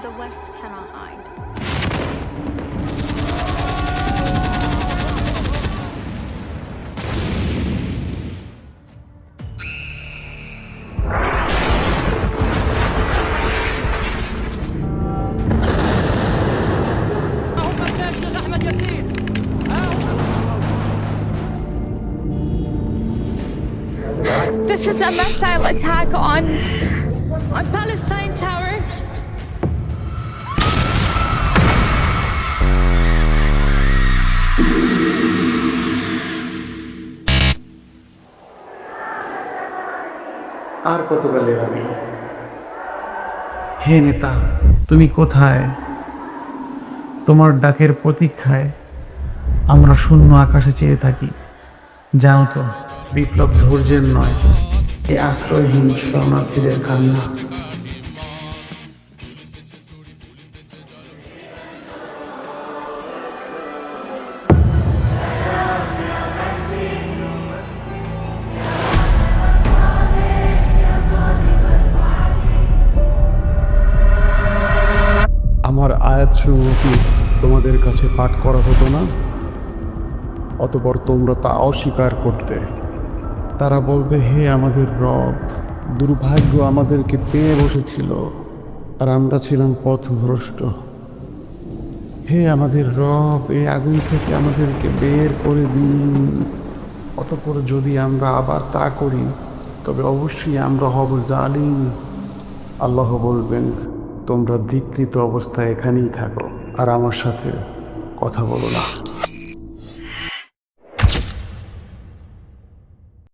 The West cannot hide. This is a missile attack on on Palestine Tower. আর কতকালের আমি হে নেতা তুমি কোথায়? তোমার ডাকের প্রতীক্ষায় আমরা শূন্য আকাশে চেয়ে থাকি। যাও তো বিপ্লব ধৈর্যের নয় এই আশ্রয়হীন শরণার্থীদের কান্না। তোমাদের কাছে পাঠ করা হতো না? অতপর তোমরা তা অস্বীকার করতে। তারা বলবে, হে আমাদের রব, দুর্ভাগ্য আমাদেরকে পেয়ে বসেছিল। আর আমরা ছিলাম পথভ্রষ্ট। হে আমাদের রব, এই আগুন থেকে আমাদেরকে বের করে দিন। অতপর যদি আমরা আবার তা করি, তবে অবশ্যই আমরা হব জালিম। আল্লাহ বলবেন, তোমরা ধিকৃত অবস্থায় এখানেই থাকো, আর আমার সাথে কথা বলো না।